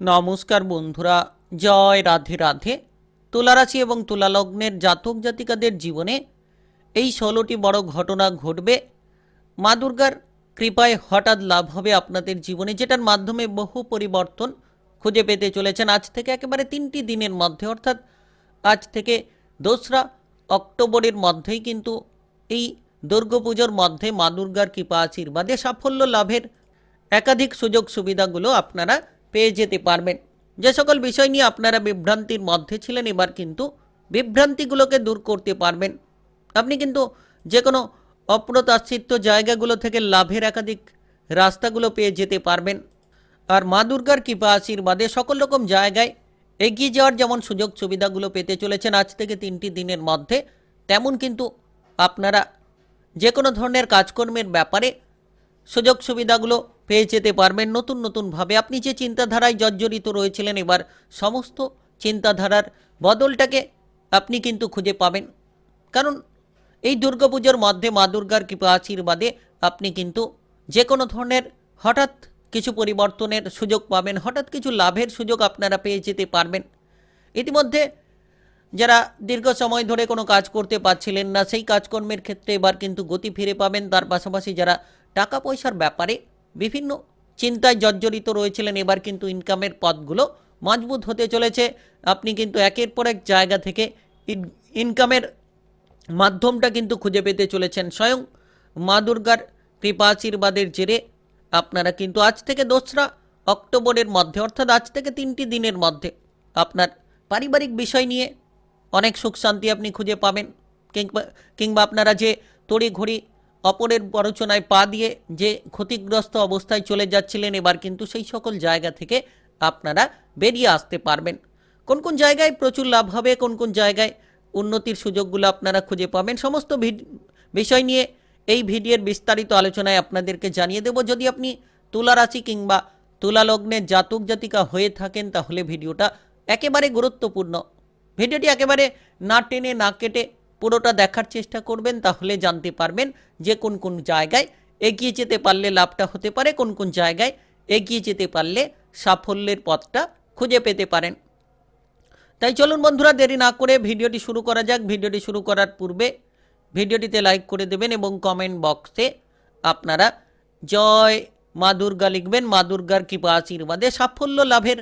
নমস্কার বন্ধুরা, জয় রাধে রাধে। তুলারাশি এবং তুলালগ্নের জাতক জাতিকাদের জীবনে এই ষোলোটি বড় ঘটনা ঘটবে। মা দুর্গার কৃপায় হঠাৎ লাভ হবে আপনাদের জীবনে, যেটার মাধ্যমে বহু পরিবর্তন খুঁজে পেতে চলেছেন। আজ থেকে একেবারে তিনটি দিনের মধ্যে, অর্থাৎ আজ থেকে দোসরা অক্টোবরের মধ্যেই কিন্তু এই দুর্গাপুজোর মধ্যে মা দুর্গার কৃপা আশীর্বাদে সাফল্য লাভের একাধিক সুযোগ সুবিধাগুলো আপনারা পেয়ে যেতে পারবেন। যে সকল বিষয় নিয়ে আপনারা বিভ্রান্তির মধ্যে ছিলেন, এবার কিন্তু বিভ্রান্তিগুলোকে দূর করতে পারবেন। আপনি কিন্তু যে কোনো অপ্রত্যাশিত জায়গাগুলো থেকে লাভের একাধিক রাস্তাগুলো পেয়ে যেতে পারবেন। আর মা দুর্গার কৃপা আশীর্বাদে সকল রকম জায়গায় এগিয়ে যাওয়ার যেমন সুযোগ সুবিধাগুলো পেতে চলেছেন আজ থেকে তিনটি দিনের মধ্যে, তেমন কিন্তু আপনারা যে কোনো ধরনের কাজকর্মের ব্যাপারে সুযোগ সুবিধাগুলো পেয়ে যেতে পারবেন। নতুন নতুনভাবে আপনি যে চিন্তাধারায় জর্জরিত রয়েছিলেন, এবার সমস্ত চিন্তাধারার বদলটাকে আপনি কিন্তু খুঁজে পাবেন। কারণ এই দুর্গাপুজোর মধ্যে মা দুর্গার কৃপা আশীর্বাদে আপনি কিন্তু যে কোনো ধরনের হঠাৎ কিছু পরিবর্তনের সুযোগ পাবেন, হঠাৎ কিছু লাভের সুযোগ আপনারা পেয়ে যেতে পারবেন। ইতিমধ্যে যারা দীর্ঘ সময় ধরে কোনো কাজ করতে পারছিলেন না, সেই কাজকর্মের ক্ষেত্রে এবার কিন্তু গতি ফিরে পাবেন। তার পাশাপাশি যারা টাকা পয়সার ব্যাপারে বিভিন্ন চিন্তায় জর্জরিত রয়েছিলেন। এবার কিন্তু ইনকামের পথগুলো মজবুত হতে চলেছে। আপনি কিন্তু একের পর এক জায়গা থেকে ইন- ইনকামের মাধ্যমটা কিন্তু খুঁজে পেতে চলেছেন। স্বয়ং মা দুর্গার কৃপা আশীর্বাদের জেরে আপনারা কিন্তু আজ থেকে দোসরা অক্টোবরের মধ্যে, অর্থাৎ আজ থেকে তিনটি দিনের মধ্যে আপনার পারিবারিক বিষয় নিয়ে অনেক সুখ শান্তি আপনি খুঁজে পাবেন। কিংবা কিংবা আপনারা যে তড়িঘড়ি অপরের পরচনায় পা দিয়ে যে ক্ষতিগ্রস্ত অবস্থায় চলে যাচ্ছিলেন, এবার কিন্তু সেই সকল জায়গা থেকে আপনারা বেরিয়ে আসতে পারবেন। কোন কোন জায়গায় প্রচুর লাভ হবে, কোন কোন জায়গায় উন্নতির সুযোগগুলো আপনারা খুঁজে পাবেন, সমস্ত বিষয় নিয়ে এই ভিডিওর বিস্তারিত আলোচনায় আপনাদেরকে জানিয়ে দেব। যদি আপনি তুলা রাশি কিংবা তুলা লগ্নের জাতক জাতিকা হয়ে থাকেন, তাহলে ভিডিওটা একেবারে গুরুত্বপূর্ণ। ভিডিওটি একেবারে না টেনে না কেটে পুরোটা দেখার চেষ্টা করবেন, তাহলে জানতে পারবেন যে কোন কোন জায়গায় এগিয়ে যেতে পারলে লাভটা হতে পারে, কোন কোন জায়গায় এগিয়ে যেতে পারলে সাফল্যের পথটা খুঁজে পেতে পারেন। তাই চলুন বন্ধুরা, দেরি না করে ভিডিওটি শুরু করা যাক। ভিডিওটি শুরু করার পূর্বে ভিডিওটিতে লাইক করে দেবেন এবং কমেন্ট বক্সে আপনারা জয় মা দুর্গা লিখবেন। মা দুর্গার কৃপা আশীর্বাদে সাফল্য লাভের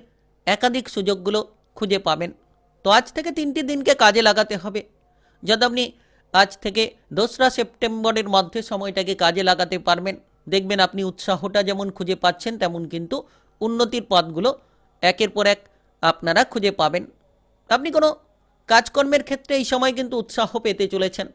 একাধিক সুযোগগুলো খুঁজে পাবেন। তো আজ থেকে তিনটি দিনকে কাজে লাগাতে হবে। যাতে আপনি আজ থেকে দোসরা সেপ্টেম্বরের মধ্যে সময়টাকে কাজে লাগাতে পারবেন, দেখবেন আপনি উৎসাহটা যেমন খুঁজে পাচ্ছেন, তেমন কিন্তু উন্নতির পথগুলো একের পর এক আপনারা খুঁজে পাবেন। আপনি কোনো কাজকর্মের ক্ষেত্রে এই সময় কিন্তু উৎসাহ পেতে চলেছেন।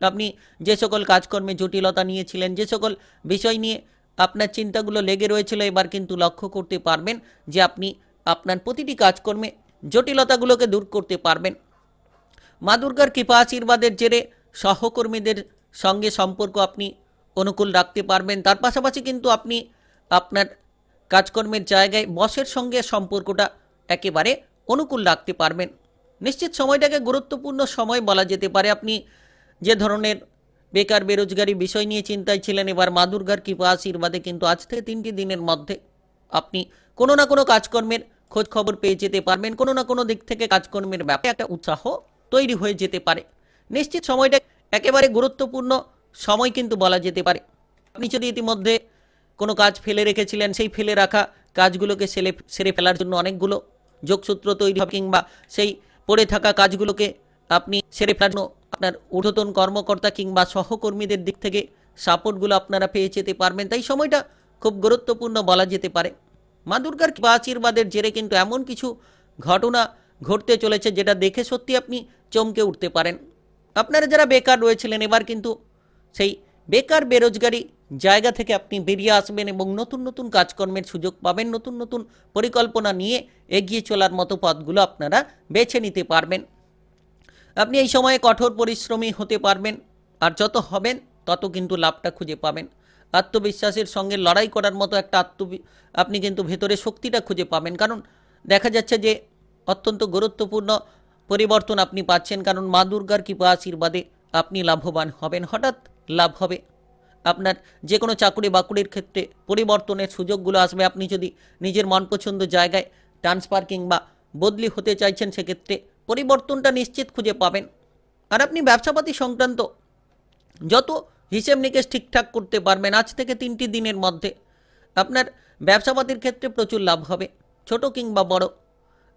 আপনি যে সকল কাজকর্মে জটিলতা নিয়েছিলেন, যে সকল বিষয় নিয়ে আপনার চিন্তাগুলো লেগে রয়েছিল, এবার কিন্তু লক্ষ্য করতে পারবেন যে আপনি আপনার প্রতিটি কাজকর্মে জটিলতাগুলোকে দূর করতে পারবেন। মা দুর্গার কৃপা আশীর্বাদের জেরে সহকর্মীদের সঙ্গে সম্পর্ক আপনি অনুকূল রাখতে পারবেন। তার পাশাপাশি কিন্তু আপনি আপনার কাজকর্মের জায়গায় বসের সঙ্গে সম্পর্কটা একেবারে অনুকূল রাখতে পারবেন। নিশ্চিত সময়টাকে গুরুত্বপূর্ণ সময় বলা যেতে পারে। আপনি যে ধরনের বেকার বেরোজগারি বিষয় নিয়ে চিন্তায় ছিলেন, এবার মা দুর্গার কৃপা আশীর্বাদে কিন্তু আজ থেকে তিনটি দিনের মধ্যে আপনি কোনো না কোনো কাজকর্মের খোঁজ খবর পেয়ে যেতে পারবেন। কোনো না কোনো দিক থেকে কাজকর্মের ব্যাপারে একটা উৎসাহ তৈরি হয়ে যেতে পারে। নিশ্চিত সময়টা একেবারে গুরুত্বপূর্ণ সময় কিন্তু বলা যেতে পারে। আপনি যদি ইতিমধ্যে কোনো কাজ ফেলে রেখেছিলেন, সেই ফেলে রাখা কাজগুলোকে সেরে সেরে ফেলার জন্য অনেকগুলো যোগসূত্র তৈরি হবে কিংবা সেই পড়ে থাকা কাজগুলোকে আপনি সেরে ফেলার জন্য আপনার ঊর্ধ্বতন কর্মকর্তা কিংবা সহকর্মীদের দিক থেকে সাপোর্টগুলো আপনারা পেয়ে যেতে পারবেন। তাই সময়টা খুব গুরুত্বপূর্ণ বলা যেতে পারে। মা দুর্গার কৃপা আশীর্বাদের জেরে কিন্তু এমন কিছু ঘটনা ঘটতে চলেছে যেটা দেখে সত্যি আপনি চমকে উঠতে পারেন। আপনারা যারা বেকার রয়েছিলেন, এবার কিন্তু সেই বেকার বেরোজগারি জায়গা থেকে আপনি বেরিয়ে আসবেন এবং নতুন নতুন কাজকর্মের সুযোগ পাবেন, নতুন নতুন পরিকল্পনা নিয়ে এগিয়ে চলার মতো পথগুলো আপনারা বেছে নিতে পারবেন। আপনি এই সময়ে কঠোর পরিশ্রমী হতে পারবেন আর যত হবেন, তত কিন্তু লাভটা খুঁজে পাবেন। আত্মবিশ্বাসের সঙ্গে লড়াই করার মতো একটা আত্ম আপনি কিন্তু ভেতরে শক্তিটা খুঁজে পাবেন। কারণ দেখা যাচ্ছে যে অত্যন্ত গুরুত্বপূর্ণ পরিবর্তন আপনি পাচ্ছেন, কারণ মা দুর্গার কৃপা আশীর্বাদে আপনি লাভবান হবেন। হঠাৎ লাভ হবে। আপনার যে কোনো চাকুরি বাকুরির ক্ষেত্রে পরিবর্তনের সুযোগগুলো আসবে। আপনি যদি নিজের মন পছন্দ জায়গায় ট্রান্সফার কিংবা বদলি হতে চাইছেন, সেক্ষেত্রে পরিবর্তনটা নিশ্চিত খুঁজে পাবেন। আর আপনি ব্যবসাপাতি সংক্রান্ত যত হিসেব নিকেশ ঠিকঠাক করতে পারবেন, আজ থেকে তিনটি দিনের মধ্যে আপনার ব্যবসাপাতির ক্ষেত্রে প্রচুর লাভ হবে, ছোট কিংবা বড়।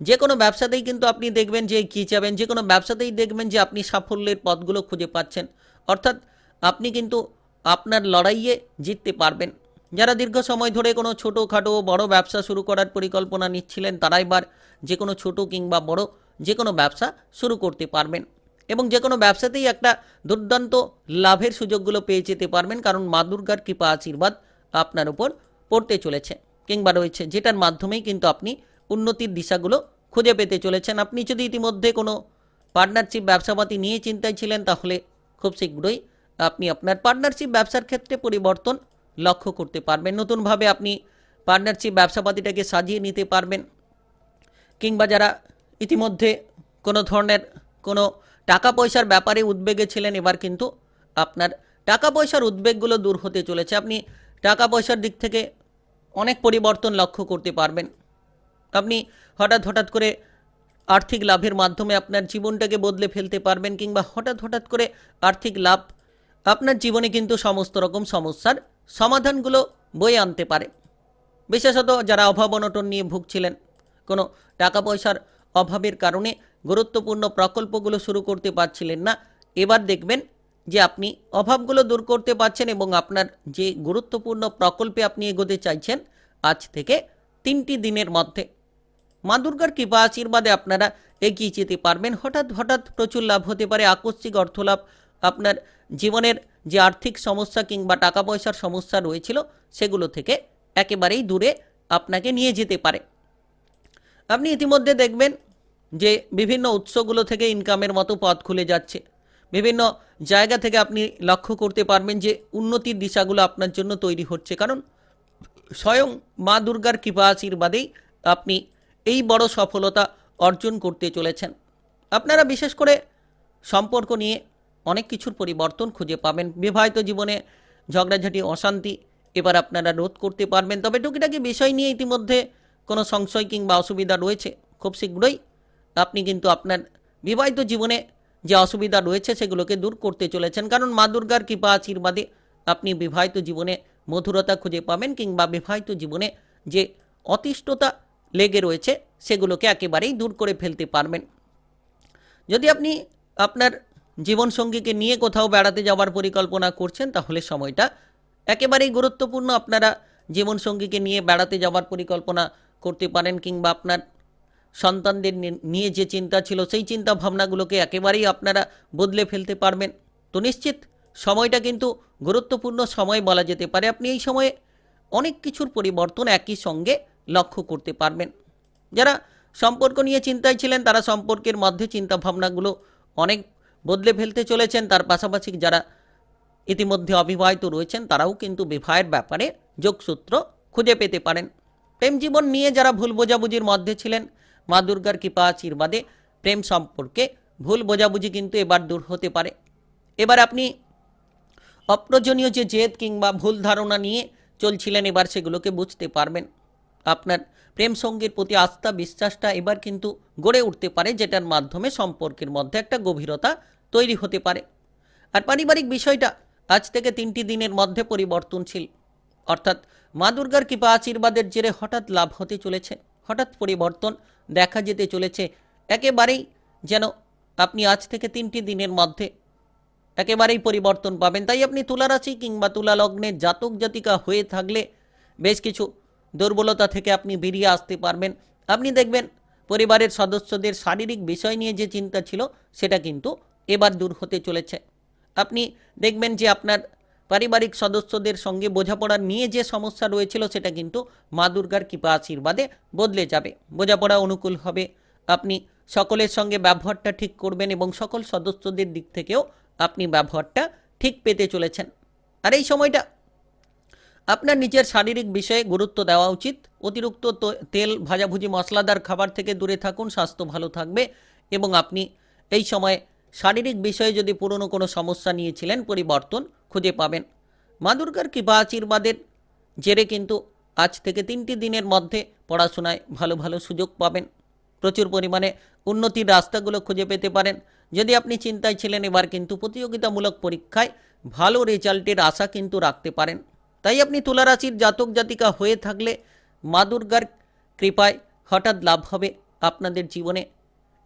যে কোনো ব্যবসাতেই কিন্তু আপনি দেখবেন যে কী চাবেন যে কোনো ব্যবসাতেই দেখবেন যে আপনি সাফল্যের পথগুলো খুঁজে পাচ্ছেন। অর্থাৎ আপনি কিন্তু আপনার লড়াইয়ে জিততে পারবেন। যারা দীর্ঘ সময় ধরে কোনো ছোটোখাটো বড় ব্যবসা শুরু করার পরিকল্পনা নিচ্ছিলেন তারা এবার যে কোনো ছোটো কিংবা বড় যে কোনো ব্যবসা শুরু করতে পারবেন। এবং যে কোনো ব্যবসাতেই একটা দুর্দান্ত লাভের সুযোগগুলো পেয়ে যেতে পারবেন, কারণ মা দুর্গার কৃপা আশীর্বাদ আপনার উপর পড়তে চলেছে। কিংবা রয়েছে, যেটার মাধ্যমেই কিন্তু আপনি উন্নতির দিশাগুলো খুঁজে পেতে চলেছেন। আপনি যদি ইতিমধ্যে কোনো পার্টনারশিপ ব্যবসাপাতি নিয়ে চিন্তায় ছিলেন, তাহলে খুব শীঘ্রই আপনি আপনার পার্টনারশিপ ব্যবসার ক্ষেত্রে পরিবর্তন লক্ষ্য করতে পারবেন। নতুনভাবে আপনি পার্টনারশিপ ব্যবসাপাতিটাকে সাজিয়ে নিতে পারবেন কিংবা যারা ইতিমধ্যে কোনো ধরনের কোনো টাকা পয়সার ব্যাপারে উদ্বেগে ছিলেন, এবার কিন্তু আপনার টাকা পয়সার উদ্বেগগুলো দূর হতে চলেছে। আপনি টাকা পয়সার দিক থেকে অনেক পরিবর্তন লক্ষ্য করতে পারবেন। আপনি হঠাৎ হঠাৎ করে আর্থিক লাভের মাধ্যমে আপনার জীবনটাকে বদলে ফেলতে পারবেন কিংবা হঠাৎ হঠাৎ করে আর্থিক লাভ আপনার জীবনে কিন্তু সমস্ত রকম সমস্যার সমাধানগুলো বয়ে আনতে পারে। বিশেষত যারা অভাব অনটন নিয়ে ভুগছিলেন, কোনো টাকা পয়সার অভাবের কারণে গুরুত্বপূর্ণ প্রকল্পগুলো শুরু করতে পারছিলেন না, এবার দেখবেন যে আপনি অভাবগুলো দূর করতে পারছেন এবং আপনার যে গুরুত্বপূর্ণ প্রকল্পে আপনি এগোতে চাইছেন, আজ থেকে তিনটি দিনের মধ্যে। মা দুর্গার কৃপা আশীর্বাদে আপনারা এগিয়ে যেতে পারবেন। হঠাৎ হঠাৎ প্রচুর লাভ হতে পারে। আকস্মিক অর্থলাভ আপনার জীবনের যে আর্থিক সমস্যা কিংবা টাকা পয়সার সমস্যা রয়েছিল, সেগুলো থেকে একেবারেই দূরে আপনাকে নিয়ে যেতে পারে। আপনি ইতিমধ্যে দেখবেন যে বিভিন্ন উৎসগুলো থেকে ইনকামের মতো পথ খুলে যাচ্ছে। বিভিন্ন জায়গা থেকে আপনি লক্ষ্য করতে পারবেন যে উন্নতির দিশাগুলো আপনার জন্য তৈরি হচ্ছে। কারণ স্বয়ং মা দুর্গার কৃপা আশীর্বাদেই আপনি এই বড় সফলতা অর্জন করতে চলেছেন। আপনারা বিশেষ করে সম্পর্ক নিয়ে অনেক কিছুর পরিবর্তন খুঁজে পাবেন। বিবাহিত জীবনে ঝগড়াঝাটি, অশান্তি এবার আপনারা রোধ করতে পারবেন। তবে টুকিটাকি বিষয় নিয়ে ইতিমধ্যে কোনো সংশয় কিংবা অসুবিধা রয়েছে, খুব শীঘ্রই আপনি কিন্তু আপনার বিবাহিত জীবনে যে অসুবিধা রয়েছে সেগুলোকে দূর করতে চলেছেন। কারণ মা দুর্গার কৃপা আশীর্বাদে আপনি বিবাহিত জীবনে মধুরতা খুঁজে পাবেন কিংবা বিবাহিত জীবনে যে অতিষ্ঠতা লেগে রয়েছে, সেগুলোকে একেবারেই দূর করে ফেলতে পারবেন। যদি আপনি আপনার জীবনসঙ্গীকে নিয়ে কোথাও বেড়াতে যাওয়ার পরিকল্পনা করছেন, তাহলে সময়টা একেবারেই গুরুত্বপূর্ণ। আপনারা জীবনসঙ্গীকে নিয়ে বেড়াতে যাওয়ার পরিকল্পনা করতে পারেন, কিংবা আপনার সন্তানদের নিয়ে যে চিন্তা ছিল, সেই চিন্তা ভাবনাগুলোকে একেবারেই আপনারা বদলে ফেলতে পারবেন। তো নিশ্চিত সময়টা কিন্তু গুরুত্বপূর্ণ সময় বলা যেতে পারে। আপনি এই সময়ে অনেক কিছুর পরিবর্তন একই সঙ্গে লক্ষ্য করতে পারবেন। যারা সম্পর্ক নিয়ে চিন্তায় ছিলেন, তারা সম্পর্কের মধ্যে চিন্তা ভাবনাগুলো অনেক বদলে ফেলতে চলেছেন। তার পাশাপাশি যারা ইতিমধ্যে অবিবাহিত রয়েছেন, তারাও কিন্তু বিবাহের ব্যাপারে যোগসূত্র খুঁজে পেতে পারেন। প্রেম জীবন নিয়ে যারা ভুল বোঝাবুঝির মধ্যে ছিলেন, মা দুর্গার কৃপা আশীর্বাদে প্রেম সম্পর্কে ভুল বোঝাবুঝি কিন্তু এবার দূর হতে পারে। এবার আপনি অপ্রয়োজনীয় যে জেদ কিংবা ভুল ধারণা নিয়ে চলছিলেন, এবার সেগুলোকে বুঝতে পারবেন। আপনার প্রেম সঙ্গীর প্রতি আস্থা, বিশ্বাসটা এবার কিন্তু গড়ে উঠতে পারে, যেটার মাধ্যমে সম্পর্কের মধ্যে একটা গভীরতা তৈরি হতে পারে। আর পারিবারিক বিষয়টা আজ থেকে তিনটি দিনের মধ্যে পরিবর্তনশীল। অর্থাৎ মা দুর্গার কৃপা আশীর্বাদের জেরে হঠাৎ লাভ হতে চলেছে, হঠাৎ পরিবর্তন দেখা যেতে চলেছে, একেবারেই যেন আপনি আজ থেকে তিনটি দিনের মধ্যে একেবারেই পরিবর্তন পাবেন। তাই আপনি তুলা রাশি কিংবা তুলা লগ্নের জাতক জাতিকা হয়ে থাকলে বেশ কিছু দুর্বলতা থেকে আপনি বেরিয়ে আসতে পারবেন। আপনি দেখবেন পরিবারের সদস্যদের শারীরিক বিষয় নিয়ে যে চিন্তা ছিল, সেটা কিন্তু এবার দূর হতে চলেছে। আপনি দেখবেন যে আপনার পারিবারিক সদস্যদের সঙ্গে বোঝাপড়া নিয়ে যে সমস্যা রয়েছিল, সেটা কিন্তু মা দুর্গার কৃপা আশীর্বাদে বদলে যাবে। বোঝাপড়া অনুকূল হবে। আপনি সকলের সঙ্গে ব্যবহারটা ঠিক করবেন এবং সকল সদস্যদের দিক থেকেও আপনি ব্যবহারটা ঠিক পেতে চলেছেন। আর এই সময়টা আপনার নিজের শারীরিক বিষয়ে গুরুত্ব দেওয়া উচিত। অতিরিক্ত তেল, ভাজাভুজি, মশলাদার খাবার থেকে দূরে থাকুন, স্বাস্থ্য ভালো থাকবে এবং আপনি এই সময় শারীরিক বিষয়ে যদি পুরনো কোনো সমস্যা নিয়েছিলেন, পরিবর্তন খুঁজে পাবেন। মা দুর্গার কৃপা আশীর্বাদের জেরে কিন্তু আজ থেকে তিনটি দিনের মধ্যে পড়াশোনায় ভালো ভালো সুযোগ পাবেন। প্রচুর পরিমাণে উন্নতির রাস্তাগুলো খুঁজে পেতে পারেন। যদি আপনি চিন্তায় ছিলেন, এবার কিন্তু প্রতিযোগিতামূলক পরীক্ষায় ভালো রেজাল্টের আশা কিন্তু রাখতে পারেন। তাই আপনি তুলারাশির জাতক জাতিকা হয়ে থাকলে মা দুর্গার কৃপায় হঠাৎ লাভ হবে আপনাদের জীবনে।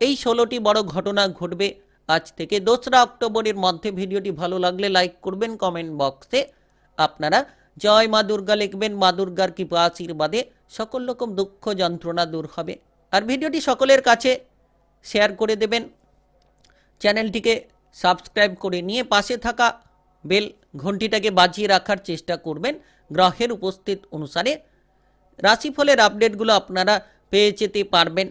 এই ষোলোটি বড় ঘটনা ঘটবে আজ থেকে। দোসরা অক্টোবরের মধ্যে ভিডিওটি ভালো লাগলে লাইক করবেন, কমেন্ট বক্সে আপনারা জয় মা দুর্গা লিখবেন। মা দুর্গার কৃপা আশীর্বাদে সকল রকম দুঃখ যন্ত্রণা দূর হবে। আর ভিডিওটি সকলের কাছে শেয়ার করে দেবেন। চ্যানেলটিকে সাবস্ক্রাইব করে নিয়ে পাশে থাকা বেল ঘন্টিটাকে বাজিয়ে রাখার চেষ্টা করবেন গ্রহের উপস্থিত অনুসারে। রাশিফলের আপডেটগুলো আপনারা পেয়ে যেতে পারবেন।